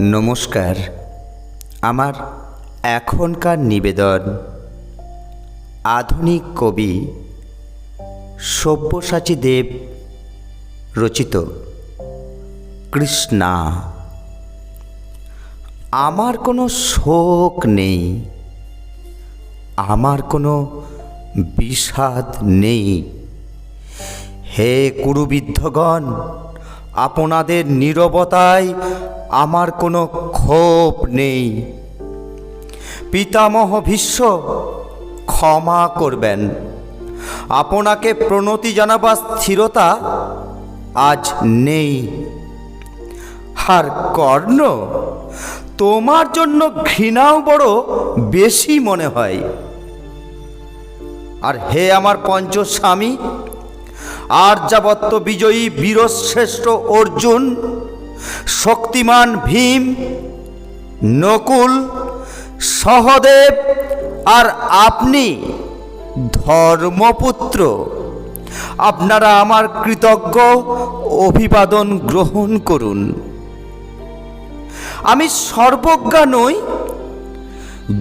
নমস্কার। আমার এখনকার নিবেদন আধুনিক কবি সব্যসাচী দেব রচিত কৃষ্ণা। আমার কোনো শোক নেই, আমার কোনো বিষাদ নেই। হে কুরুবিদ্ধগণ, আপনাদের নীরবতায় আমার কোনো ক্ষোভ নেই। পিতামহ ভীষ্ম, ক্ষমা করবেন। আপনাকে প্রণতি জানাবার স্থিরতা আজ নেই। আর কর্ণ, তোমার জন্য ঘৃণাও বড় বেশি মনে হয়। আর হে আমার পঞ্চস্বামী আর্যাবত্ত বিজয়ী বীরশ্রেষ্ঠ অর্জুন শক্তিমান ভীম, নকুল, সহদেব আর আপনি ধর্মপুত্র। আপনারা আমার কৃতজ্ঞ অভিবাদন গ্রহণ করুন। আমি সর্বজ্ঞা নই,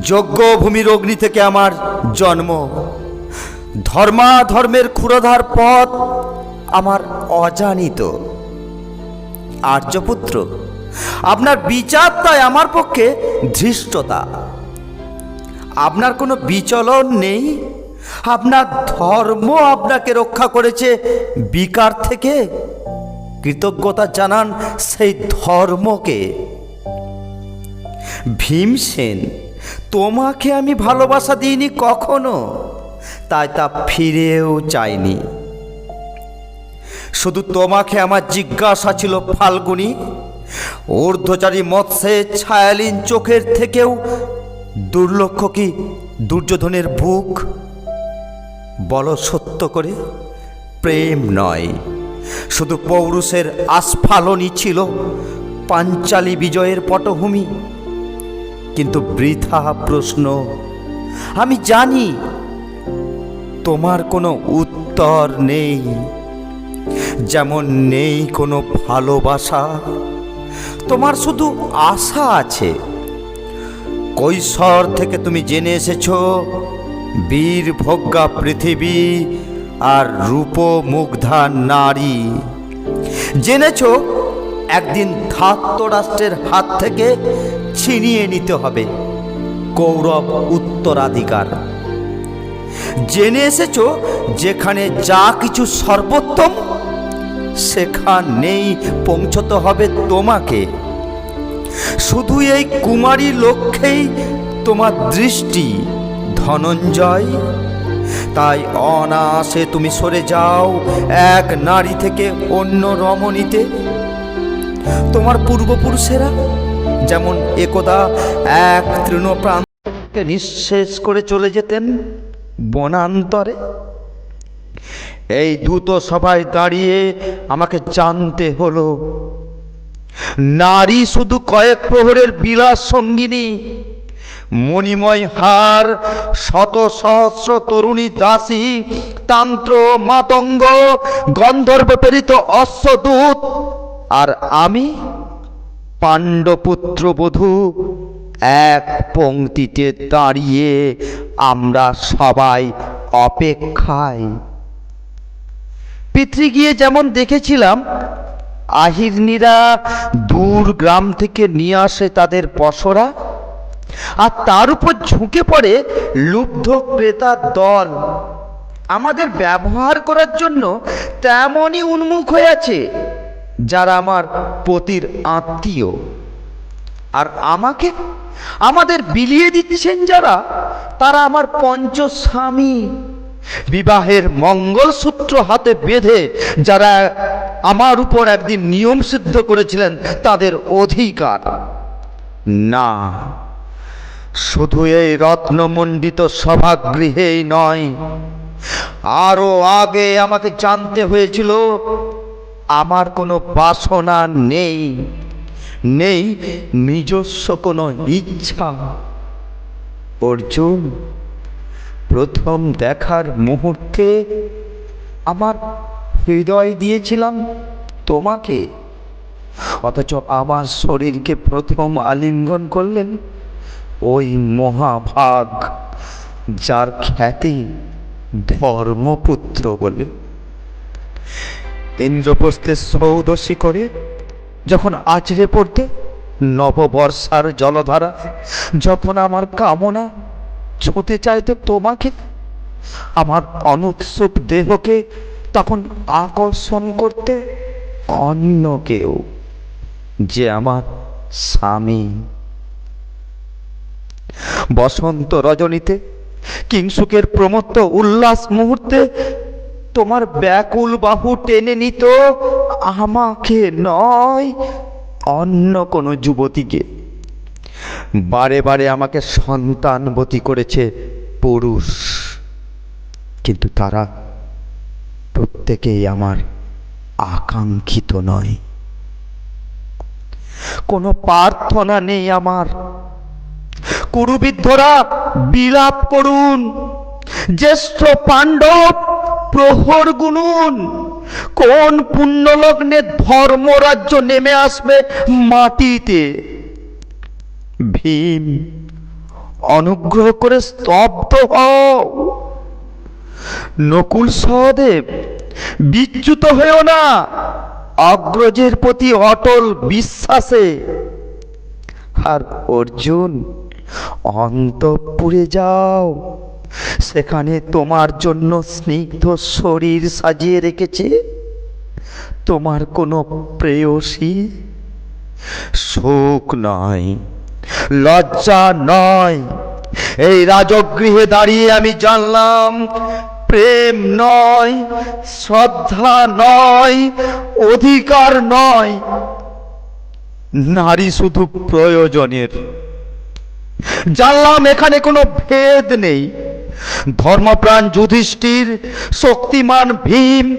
যজ্ঞ ভূমির অগ্নি থেকে আমার জন্ম। ধর্মাধর্মের ক্ষুরধার পথ আমার অজানিত। আর্যপুত্র। আপনার বিচার তাই আমার পক্ষে ধৃষ্টতা। আপনার কোনো বিচলন নেই। আপনার ধর্ম আপনাকে রক্ষা করেছে বিকার থেকে। কৃতজ্ঞতা জানান সেই ধর্মকে। ভীমসেন তোমাকে আমি ভালোবাসা দিইনি কখনো, তাই তা ফিরেও চাইনি। শুধু তোমাকে আমার জিজ্ঞাসা ছিল, ফাল্গুনি। ঊর্ধ্বচারী মৎস্যে ছায়ালীন চোখের থেকেও দুর্লক্ষ কি দুর্যোধনের বুক? বল সত্য করে, প্রেম নয়, শুধু পৌরুষের আস্ফালনই ছিল পাঞ্চালী বিজয়ের পটভূমি। কিন্তু বৃথা প্রশ্ন, আমি জানি তোমার কোনো উত্তর নেই। যেমন নেই কোনো ভালোবাসা, তোমার শুধু আশা আছে। কৈশোর থেকে তুমি জেনে এসেছ, বীর ভোগ্যা পৃথিবী আর রূপ মুগ্ধা নারী। জেনেছ, একদিন ধাত্ত রাষ্ট্রের হাত থেকে ছিনিয়ে নিতে হবে কৌরব উত্তরাধিকার। জেনে এসেছ, যেখানে যা কিছু সর্বোত্তম সেখানেই পৌঁছতে হবে তোমাকে। শুধু এই কুমারী লক্ষ্যেই তোমার দৃষ্টি ধনঞ্জয়। তাই অনাসে তুমি সরে যাও, এক নারী থেকে অন্য রমণীতে। তোমার পূর্বপুরুষেরা যেমন একদা এক তৃণপ্রান্তকে নিঃশেষ করে চলে যেতেন বনান্তরে। এই দ্রুত সভায় দাঁড়িয়ে আমাকে জানতে হলো, নারী শুধু কয়েক প্রহরের বিলাস সঙ্গিনী, মণিময় হার, শত সহস্র তরুণী দাসী, তান্ত্র, মাতঙ্গ, গন্ধর্ব প্রেরিত অশ্বদূত, আর আমি পাণ্ডপুত্র বধূ এক পংক্তিতে দাঁড়িয়ে আমরা সবাই অপেক্ষায়। পিতৃ গিয়ে যেমন দেখেছিলাম, আহিরনিরা দূর গ্রাম থেকে নিয়ে আসে তাদের পশরা, আর তার উপর ঝুঁকে পড়ে লুব্ধ ক্রেতার দল। আমাদের ব্যবহার করার জন্য তেমনই উন্মুখ হয়ে আছে, যারা আমার পতির আত্মীয়। আর আমাকে, আমাদের বিলিয়ে দিচ্ছেন যারা, তারা আমার পঞ্চস্বামী। বিবাহের মঙ্গলসূত্র হাতে বেঁধে যারা আমার উপর একদিন নিয়ম সিদ্ধ করেছিলেন, তাদের অধিকার। না, শুধু এই রত্নমণ্ডিত সভাগৃহেই নয়, আরও আগে আমাকে জানতে হয়েছিল, আমার কোনো বাসনা নেই নেই নিজস্ব কোনো ইচ্ছা। অর্জুন প্রথম দেখার মুহূর্তে আমার হৃদয় দিয়েছিলাম তোমাকে। অথচ আমার শরীরকে প্রথম আলিঙ্গন করলেন ওই মহাভাগ যার খ্যাতি ধর্মপুত্র বলে। ইন্দ্রপ্রস্থের সৌদশী করে যখন আছড়ে পড়তে নববর্ষার জলধারা, যখন আমার কামনা ছুঁতে চাইতে তোমাকে, আমার অনুৎসুক দেহকে তখন আকর্ষণ করতে অন্য কেউ যে আমার স্বামী। বসন্ত রজনীতে কিংসুকের প্রমত্ত উল্লাস মুহূর্তে তোমার ব্যাকুল বাহু টেনে নিত, আমাকে নয়, অন্য কোনো যুবতীকে। বারে বারে আমাকে সন্তানবতী করেছে পুরুষ। কিন্তু তারা প্রত্যেকেই আমার আকাঙ্ক্ষিত নয়। কোনো প্রার্থনা নেই আমার। কুরুবিদ্ধরা বিলাপ করুন। জ্যেষ্ঠ পাণ্ডব প্রহর গুনুন। কোন পুণ্যলগ্নে ধর্মরাজ্য নেমে আসবে মাটিতে? ভীম, অনুগ্রহ করে স্তব্ধ হও। নকুল সহদেব, বিচ্যুত হয়েও না। অগ্রজের প্রতি অটল বিশ্বাসে। আর অর্জুন, অন্তপুরে যাও। সেখানে তোমার জন্য স্নিগ্ধ শরীর সাজিয়ে রেখেছে। তোমার কোনো প্রেয়সী শোক নয়। লজ্জা নয়। এই রাজগৃহে দাঁড়িয়ে আমি জানলাম, প্রেম নয়, শ্রদ্ধা নয়, অধিকার নয়। নারী শুধু প্রয়োজনের। জানলাম এখানে কোনো ভেদ নেই। ধর্মপ্রাণ যুধিষ্ঠির, শক্তিমান ভীম,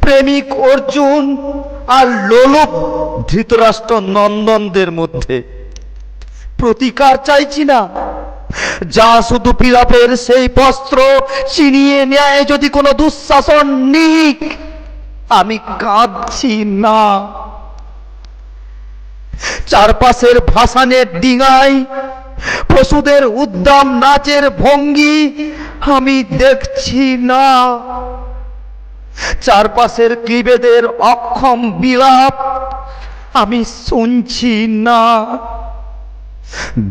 প্রেমিক অর্জুন আর লোলুপ ধৃতরাষ্ট্র নন্দনদের মধ্যে। প্রতিকার চাইছি না। যা শুধু পিলাপের সেই বস্ত্র চিনিয়ে নেয় যদি কোনো দুঃশাসন নিক আমি কাঁদছি না। চারপাশের ভাসানের ডিঙায়, পশুদের উদ্দাম নাচের ভঙ্গি আমি দেখছি না। চারপাশের ক্রীবেদের অক্ষম বিলাপ আমি শুনছি না।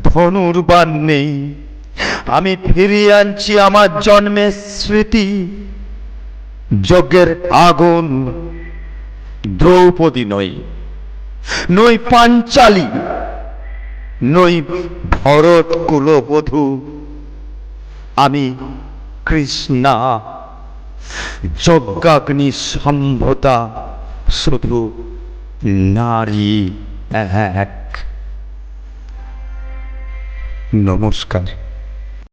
ধনুর্বান নেই। আমি ফিরিয়ে আনছি আমার জন্মের স্মৃতি। যজ্ঞের আগুন দ্রৌপদী নই নই পাঞ্চালী, নই ভরত কুলবধূ। আমি কৃষ্ণা, যজ্ঞাগ্নি সম্ভতা শুধু নারী। এক নমস্কার